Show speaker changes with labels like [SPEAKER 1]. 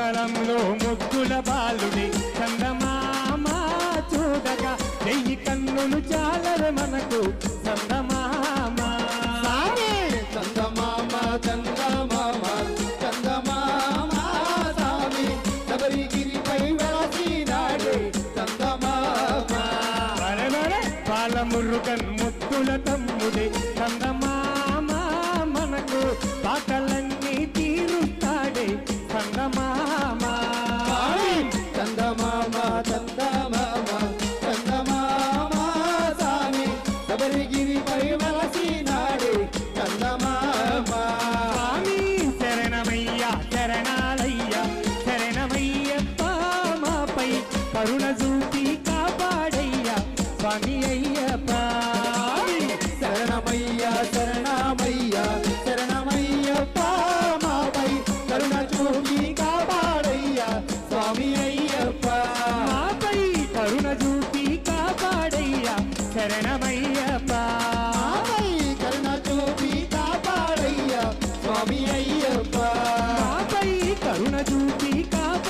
[SPEAKER 1] కలలో ముద్దుల బాలుడి చందమామ చూడగా వెయ్యి కన్నులు చాలరు మనకు చందమామ.
[SPEAKER 2] చందమామ చందమామ చందమామ శబరిగిరిపై వెలసినాడే చందమామ.
[SPEAKER 1] వరవర బాలమురుగన్ ముద్దుల తమ్ముడే చందమామ. కరుణ చూపి కాపాడయ్య స్వామి అయ్యప్ప.
[SPEAKER 2] శరణమయ్య శరణమయ్య శరణమయ్యప్ప మాపై కరుణ చూపి కాపాడయ్య స్వామి అయ్యప్ప.
[SPEAKER 1] మాపై కరుణ చూపి కాపాడయ్య శరణమయ్యప్ప.
[SPEAKER 2] మాపై కరుణ చూపి కాపాడయ్య స్వామి